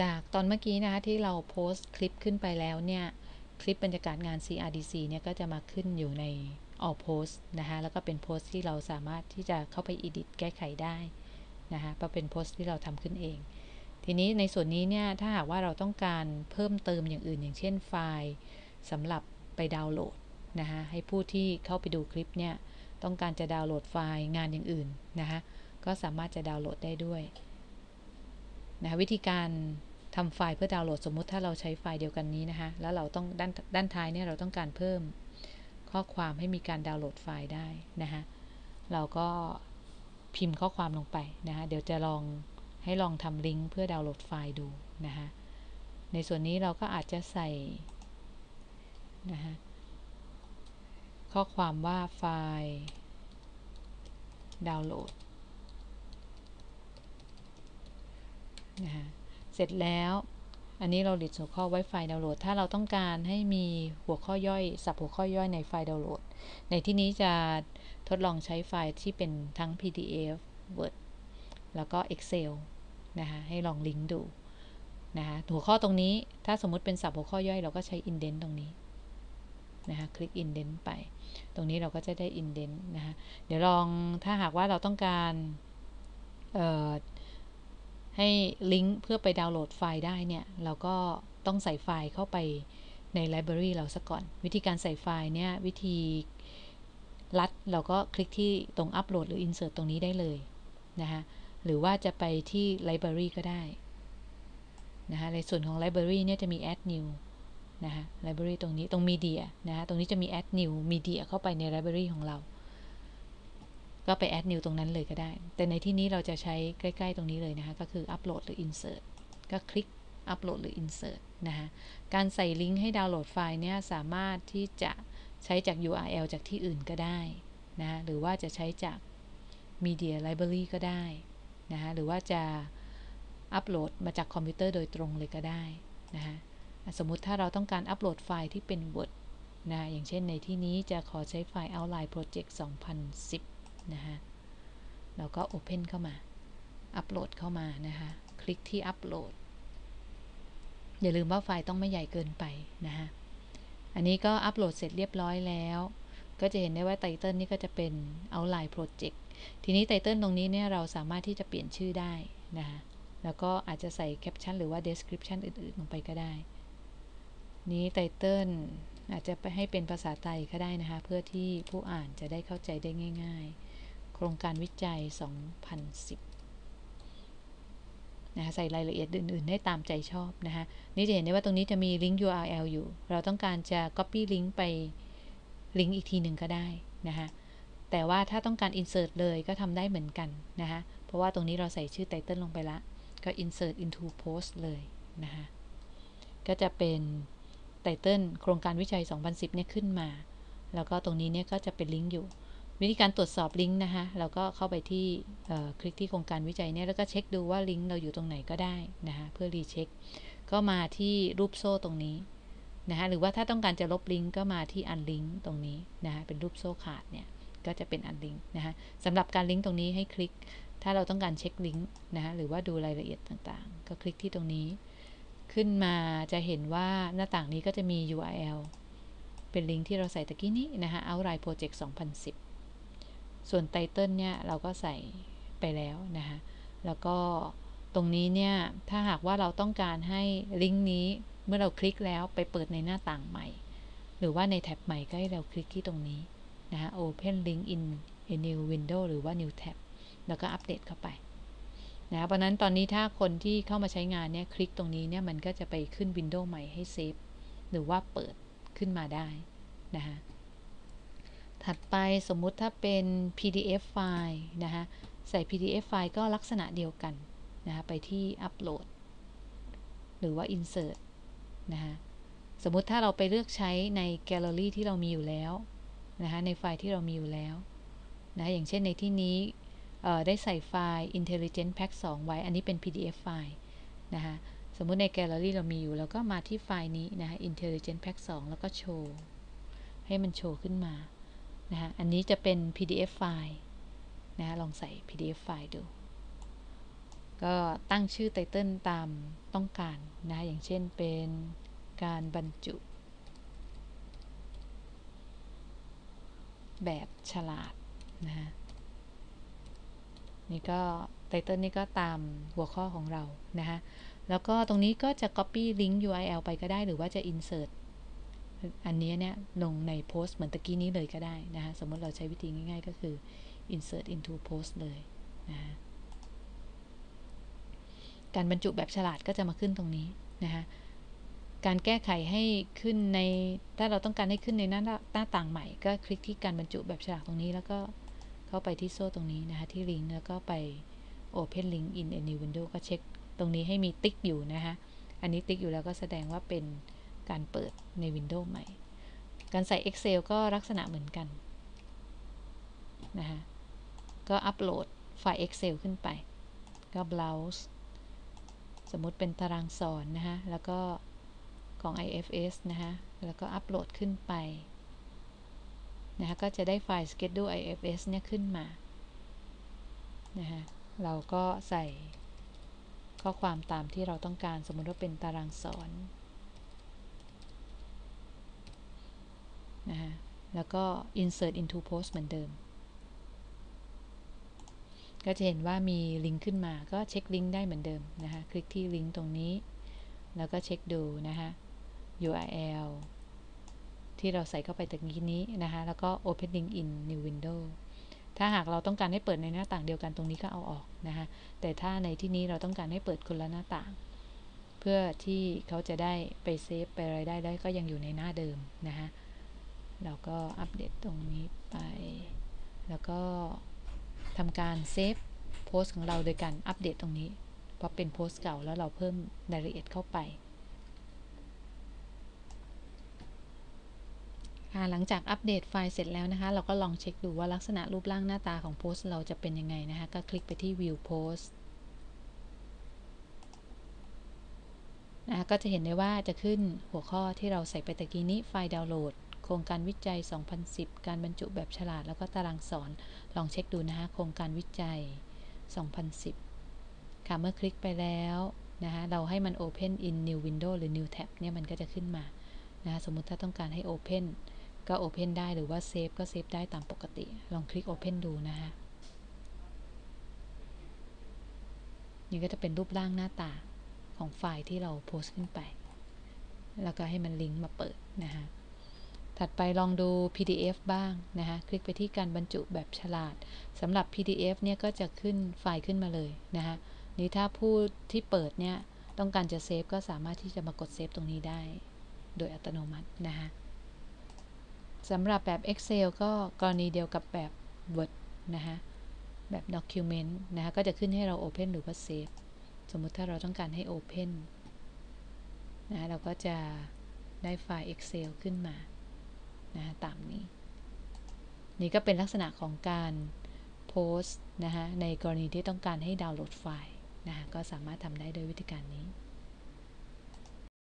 จากตอนเมื่อกี้นะคะที่เราโพสต์คลิปขึ้นไปแล้วเนี่ยคลิปบรรยากาศงาน CRDC เนี่ยก็จะมาขึ้นอยู่ใน all post นะคะแล้วก็เป็นโพสต์ที่เราสามารถที่จะเข้าไป edit แก้ไขได้นะคะเพราะเป็นโพสต์ที่เราทำขึ้นเอง ทีนี้ในส่วนนี้เนี่ยถ้าหากว่าเราต้องการเพิ่มเติมอย่างอื่น อย่างเช่นไฟล์สำหรับไปดาวน์โหลดนะคะให้ผู้ที่เข้าไปดูคลิปเนี่ยต้องการจะดาวน์โหลดไฟล์งานอย่างอื่นนะคะก็สามารถจะดาวน์โหลดได้ด้วย นะวิธีการทำไฟล์เพื่อดาวน์โหลดสมมุติถ้าเราใช้ไฟล์เดียวกันนี้นะคะแล้วเราต้องด้านด้านท้ายเนี่ยเราต้องการเพิ่มข้อความให้มีการดาวน์โหลดไฟล์ได้นะคะเราก็พิมพ์ข้อความลงไปนะคะเดี๋ยวจะลองให้ลองทำลิงก์เพื่อดาวน์โหลดไฟล์ดูนะคะในส่วนนี้เราก็อาจจะใส่นะคะข้อความว่าไฟล์ดาวน์โหลด นะคะเสร็จแล้วอันนี้เราลิดหัวข้อไว้ไฟล์ดาวน์โหลด ถ้าเราต้องการให้มีหัวข้อย่อยสับหัวข้อย่อยในไฟล์ดาวน์โหลด ในที่นี้จะทดลองใช้ไฟล์ที่เป็นทั้ง PDF Word แล้วก็ Excel นะคะให้ลองลิงก์ดูนะคะหัวข้อตรงนี้ถ้าสมมุติเป็นสับหัวข้อย่อยเราก็ใช้ indent ตรงนี้นะคะคลิก indent ไป ตรงนี้เราก็จะได้ indent นะคะเดี๋ยวลองถ้าหากว่าเราต้องการ ให้ลิงก์เพื่อไปดาวน์โหลดไฟล์ได้เนี่ยเราก็ต้องใส่ไฟล์เข้าไปในไลบรารีเราซะก่อน วิธีการใส่ไฟล์เนี่ยวิธีลัดเราก็คลิกที่ตรงอัปโหลดหรือ insert ตรงนี้ได้เลยนะคะหรือว่าจะไปที่ไลบรารีก็ได้นะคะในส่วนของไลบรารีเนี่ยจะมี add new นะคะไลบรารีตรงนี้ตรง media นะคะตรงนี้จะมี add new media เข้าไปในไลบรารีของเรา ก็ไป add new ตรงนั้นเลยก็ได้ แต่ในที่นี้เราจะใช้ใกล้ๆตรงนี้เลยนะคะ ก็คือ upload หรือ insert ก็คลิก upload หรือ insert นะคะการใส่ลิงก์ให้ดาวน์โหลดไฟล์เนี่ยสามารถที่จะใช้จาก URL จากที่อื่นก็ได้นะหรือว่าจะใช้จาก Media Library ก็ได้นะคะหรือว่าจะอัปโหลดมาจากคอมพิวเตอร์โดยตรงเลยก็ได้นะคะสมมุติถ้าเราต้องการอัปโหลดไฟล์ที่เป็น Word นะอย่างเช่นในที่นี้จะขอใช้ไฟล์ Outline Project 2010 นะคะเราก็ Open เข้ามา อัปโหลดเข้ามานะคะคลิกที่อัปโหลด อย่าลืมว่าไฟล์ต้องไม่ใหญ่เกินไปนะคะอันนี้ก็อัปโหลดเสร็จเรียบร้อยแล้ว ก็จะเห็นได้ว่าไตเติลนี่ก็จะเป็น Outline Project ทีนี้ไตเติลตรงนี้เนี่ยเราสามารถที่จะเปลี่ยนชื่อได้นะคะแล้วก็อาจจะใส่แคปชั่นหรือว่า description อื่นๆ ลงไปก็ได้ นี้ไตเติลอาจจะไปให้เป็นภาษาไทยก็ได้นะคะ เพื่อที่ผู้อ่านจะได้เข้าใจได้ง่าย ๆ รงการวิจัย 2010 นะคะใส่รายละเอียดอื่น ๆ ได้ตามใจชอบนะคะนี่จะเห็นได้ว่าตรงนี้จะมีลิงก์ URL อยู่ เราต้องการจะ Copy ลิงก์ไปลิงก์อีกทีหนึ่งก็ได้นะคะแต่ว่าถ้าต้องการ Insert เลยก็ทำได้เหมือนกันนะคะเพราะว่าตรงนี้เราใส่ชื่อไตเติลลงไปละ ก็ Insert into Post เลยนะคะก็จะเป็นไตเติลโครงการวิจัย 2010 เนี่ยขึ้นมา แล้วก็ตรงนี้เนี่ยก็จะเป็นลิงก์อยู่ วิธีการตรวจสอบลิงก์นะคะเราก็เข้าไปที่คลิกที่โครงการวิจัยเนี่ยแล้วก็เช็คดูว่าลิงก์เราอยู่ตรงไหนก็ได้นะคะเพื่อรีเช็ค ก็มาที่รูปโซ่ตรงนี้นะคะหรือว่าถ้าต้องการจะลบลิงก์ก็มาที่อันลิงก์ตรงนี้นะคะเป็นรูปโซ่ขาดเนี่ยก็จะเป็นอันลิงก์นะคะสำหรับการลิงก์ตรงนี้ให้คลิก ถ้าเราต้องการเช็คลิงก์นะคะหรือว่าดูรายละเอียดต่างๆ ก็คลิกที่ตรงนี้ ขึ้นมาจะเห็นว่าหน้าต่างนี้ก็จะมี URL เป็นลิงก์ที่เราใส่ตะกี้นี้นะคะ Outline Project 2010 ส่วนไตเติลเนี่ยเราก็ใส่ไปแล้วนะคะแล้วก็ตรงนี้เนี่ยถ้าหากว่าเราต้องการให้ลิงก์นี้เมื่อเราคลิกแล้วไปเปิดในหน้าต่างใหม่ หรือว่าในแท็บใหม่ก็ให้เราคลิกที่ตรงนี้นะคะ Open Link in a new window หรือว่า new tab แล้วก็อัปเดตเข้าไปนะเพราะนั้นตอนนี้ถ้าคนที่เข้ามาใช้งานเนี่ยคลิกตรงนี้เนี่ยมันก็จะไปขึ้นวินโดว์ใหม่ให้เซฟหรือว่าเปิดขึ้นมาได้นะคะ ถัดไปสมมุติถ้าเป็น PDF ไฟล์นะคะใส่ PDF ไฟล์ก็ลักษณะเดียวกันนะคะไปที่อัปโหลดหรือว่า Insert นะคะสมมุติถ้าเราไปเลือกใช้ในแกลเลอรี่ที่เรามีอยู่แล้วนะคะในไฟล์ที่เรามีอยู่แล้วนะอย่างเช่นในที่นี้ได้ใส่ไฟล์ intelligent pack 2 ไว้ อันนี้เป็น PDF ไฟล์นะคะสมมุติในแกลเลอรี่เรามีอยู่เราก็มาที่ไฟล์นี้นะคะ intelligent pack 2 แล้วก็โชว์ ให้มันโชว์ขึ้นมา นะคะอันนี้จะเป็น PDF ไฟล์นะะลองใส่ PDF ไฟล์ดู ก็ตั้งชื่อไตเติลตามต้องการนะอย่างเช่นเป็นการบรรจุ แบบฉลาดนะฮะนี่ก็ไตเติลนี่ก็ตามหัวข้อของเรานะฮะแล้วก็ตรงนี้ก็จะ copy link URL ไปก็ได้หรือว่าจะ insert อันนี้เนี่ยลงในโพสต์เหมือนตะกี้นี้เลยก็ได้นะฮะสมมติเราใช้วิธีง่าย ๆ ก็คือ insert into post เลยนะฮะการบรรจุแบบฉลาดก็จะมาขึ้นตรงนี้นะฮะการแก้ไขให้ขึ้นใน ถ้าเราต้องการให้ขึ้นในหน้าหน้าต่างใหม่ ก็คลิกที่การบรรจุแบบฉลาดตรงนี้ แล้วก็เข้าไปที่โซ่ตรงนี้นะคะที่ลิงก์แล้วก็ไป Open Link in a new window ก็เช็คตรงนี้ให้มีติ๊กอยู่นะคะอันนี้ติ๊กอยู่แล้วก็แสดงว่าเป็น การเปิดในวินโดว์ใหม่ การใส่ Excel ก็ลักษณะเหมือนกันนะคะก็อัปโหลดไฟล์ Excel ขึ้นไป ก็ browse สมมุติเป็นตารางสอนนะคะแล้วก็ของ IFS นะคะแล้วก็อัปโหลดขึ้นไปนะคะก็จะได้ไฟล์ schedule IFS เนี่ยขึ้นมานะคะเราก็ใส่ข้อความตามที่เราต้องการสมมติว่าเป็นตารางสอน นะฮะแล้วก็ insert into post เหมือนเดิม ก็จะเห็นว่ามีลิงก์ขึ้นมาก็เช็คลิงก์ได้เหมือนเดิมนะคะ คลิกที่ลิงก์ตรงนี้ แล้วก็เช็คดูนะคะ URL ที่เราใส่เข้าไปตะกี้นี้นะคะ แล้วก็ open link in new window ถ้าหากเราต้องการให้เปิดในหน้าต่างเดียวกันตรงนี้ก็เอาออกนะคะแต่ถ้าในที่นี้เราต้องการให้เปิดคนละหน้าต่าง เพื่อที่เขาจะได้ไปเซฟไปอะไรได้ได้ก็ยังอยู่ในหน้าเดิมนะคะ เราก็อัปเดตตรงนี้ไป แล้วก็ทำการเซฟโพสต์ของเราโดยการอัปเดตตรงนี้ เพราะเป็นโพสต์เก่าแล้วเราเพิ่มรายละเอียดเข้าไป หลังจากอัปเดตไฟล์เสร็จแล้วนะคะ เราก็ลองเช็คดูว่าลักษณะรูปร่างหน้าตาของโพสต์เราจะเป็นยังไงนะคะ ก็คลิกไปที่ View Post นะะก็จะเห็นได้ว่าจะขึ้นหัวข้อที่เราใส่ไปตะกี้นี้ไฟล์ดาวน์โหลด โครงการวิจัย 2010 การบรรจุแบบฉลาดแล้วก็ตารางสอน ลองเช็คดูนะคะโครงการวิจัย 2010 ค่ะ เมื่อคลิกไปแล้วนะคะเราให้มัน Open in New Window หรือ New Tab เนี่ยมันก็จะขึ้นมานะสมมุติถ้าต้องการให้ Open ก็ Open ได้หรือว่า Save ก็ Save ได้ตามปกติ ลองคลิก Open ดูนะคะนี่ก็จะเป็นรูปร่างหน้าตาของไฟล์ที่เราโพสต์ขึ้นไป แล้วก็ให้มันลิงก์มาเปิดนะคะ ถัดไปลองดู PDF บ้างนะคะคลิกไปที่การบรรจุแบบฉลาดสำหรับ PDF เนี่ยก็จะขึ้นไฟล์ขึ้นมาเลยนะคะนี้ถ้าผู้ที่เปิดเนี่ยต้องการจะเซฟก็สามารถที่จะมากดเซฟตรงนี้ได้ โดยอัตโนมัตินะคะสำหรับแบบ Excel ก็กรณีเดียวกับแบบ Word นะคะแบบ Document นะคะก็จะขึ้นให้เรา Open หรือว่า Save สมมุติถ้าเราต้องการให้ Open นะเราก็จะได้ไฟล์ Excel ขึ้นมา นะตามนี้ นี่ก็เป็นลักษณะของการโพสต์นะคะในกรณีที่ต้องการให้ดาวน์โหลดไฟล์นะคะก็สามารถทำได้โดยวิธีการนี้